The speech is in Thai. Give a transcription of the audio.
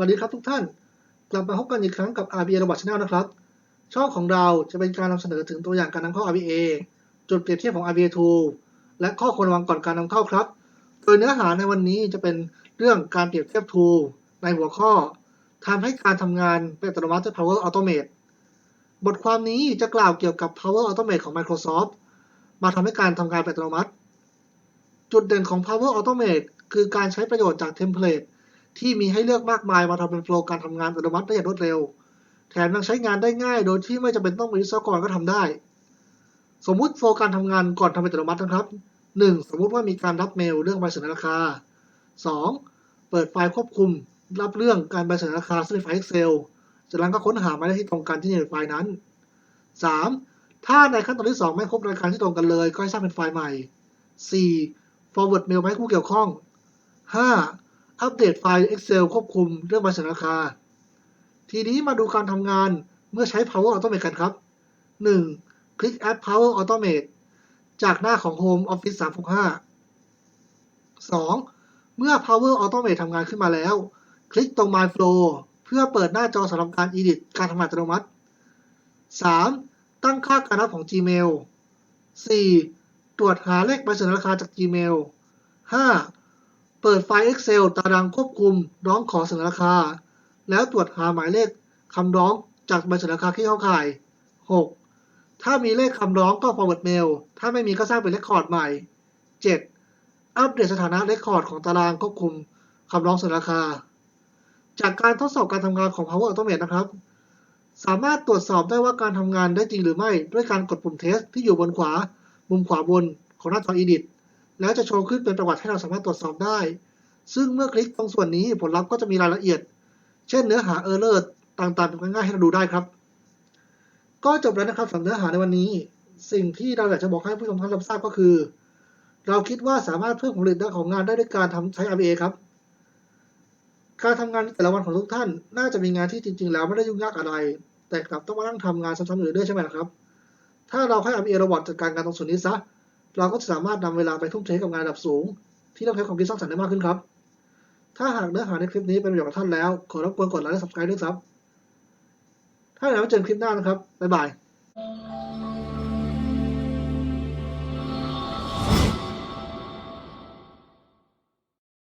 วัสดีครับทุกท่าน กลับมาพบกันอีกครั้งกับ RBA Robot Channel นะครับ ช่องของเราจะเป็นการนำเสนอถึงตัวอย่างการนำเข้า RBA จุดเปรียบเทียบของ RBA Tool และข้อควรระวังก่อนการนำเข้าครับ โดยเนื้อหาในวันนี้จะเป็นเรื่องการเปรียบเทียบ Tool ในหัวข้อทำให้การทำงานเป็นอัตโนมัติด้วย Power Automate บทความนี้จะกล่าวเกี่ยวกับ Power Automate ของ Microsoft มาทำให้การทำงานเป็นอัตโนมัติ จุดเด่นของ Power Automate คือการใช้ประโยชน์จากเทมเพลต ที่มีให้เลือกมากมายมาทำเป็นโฟล์การทำงานอัตโนมัติได้อย่างรวดเร็ว แถมยังใช้งานได้ง่ายโดยที่ไม่จำเป็นต้องมีวิศวกรก็ทำได้ สมมุติโฟล์การทำงานก่อนทำเป็นอัตโนมัตินะครับ 1. สมมุติว่ามีการรับเมลเรื่องใบเสนอราคา 2. เปิดไฟล์ควบคุม รับเรื่องการใบเสนอราคาซึ่งในไฟล์ Excel จากนั้นก็ค้นหาหมายเลขที่ตรงกันที่ในไฟล์นั้น 3. ถ้าในขั้นตอนที่ 2 ไม่พบรายการที่ตรงกันเลย ก็ให้สร้างเป็นไฟล์ใหม่ 4. forward เมลไปให้ผู้เกี่ยวข้อง 5. อัปเดตไฟล์ Excel ควบคุมเรื่องใบเสนอราคา ทีนี้มาดูการทำงานเมื่อใช้ Power Automate กันครับ 1. คลิก Add Power Automate จากหน้าของ Home Office 365 2. เมื่อ Power Automate ทำงานขึ้นมาแล้ว คลิกตรง My Flow เพื่อเปิดหน้าจอสำหรับการ Edit การทำงานอัตโนมัติ 3. ตั้งค่าการรับของ Gmail 4. ตรวจหาเลขใบเสนอราคาจาก Gmail 5. เปิดไฟล์ Excel ตารางควบคุมร้องขอเสนอราคา แล้วตรวจหาหมายเลขคำร้องจากใบเสนอราคาที่เข้าข่าย 6. ถ้ามีเลขคำร้องก็ forward mail ถ้าไม่มีก็สร้างเป็น record ใหม่ 7. อัปเดตสถานะ record ของตารางควบคุมคำร้องเสนอราคา จากการทดสอบการทำงานของ Power Automate นะครับ สามารถตรวจสอบได้ว่าการทำงานได้จริงหรือไม่ ด้วยการกดปุ่ม test ที่อยู่บนขวา มุมขวาบนของหน้าจอ edit แล้วจะโชว์ขึ้นเป็นประวัติให้เราสามารถตรวจสอบได้ ซึ่งเมื่อคลิกตรงส่วนนี้ผลลัพธ์ก็จะมีรายละเอียด เช่นเนื้อหา error ต่างๆง่ายๆให้เราดูได้ครับ ก็จบแล้วนะครับสำหรับเนื้อหาในวันนี้ สิ่งที่เราอยากจะบอกให้ผู้ชมท่านรับทราบก็คือ เราคิดว่าสามารถเพิ่มผลผลิตของงานได้ด้วยการทำใช้ RBA ครับ การทำงานแต่ละวันของทุกท่าน น่าจะมีงานที่จริง ๆ แล้วไม่ได้ยุ่งยากอะไร แต่กลับต้องมานั่งทำงานซ้ำๆอยู่เรื่อยใช่ไหมครับ ถ้าเราให้ RBA ระบบจัดการงานตรงส่วนนี้ซะ เราก็จะสามารถนำเวลาไปทุ่มเทกับงานระดับสูง ที่ต้องใช้ความคิดสร้างสรรค์ได้มากขึ้นครับ ถ้าหากเนื้อหาในคลิปนี้เป็นประโยชน์กับท่านแล้ว ขอรบกวนกดไลค์และ subscribe ด้วยครับ ถ้าอย่างนั้นไว้เจอกันคลิปหน้านะครับบ๊ายบาย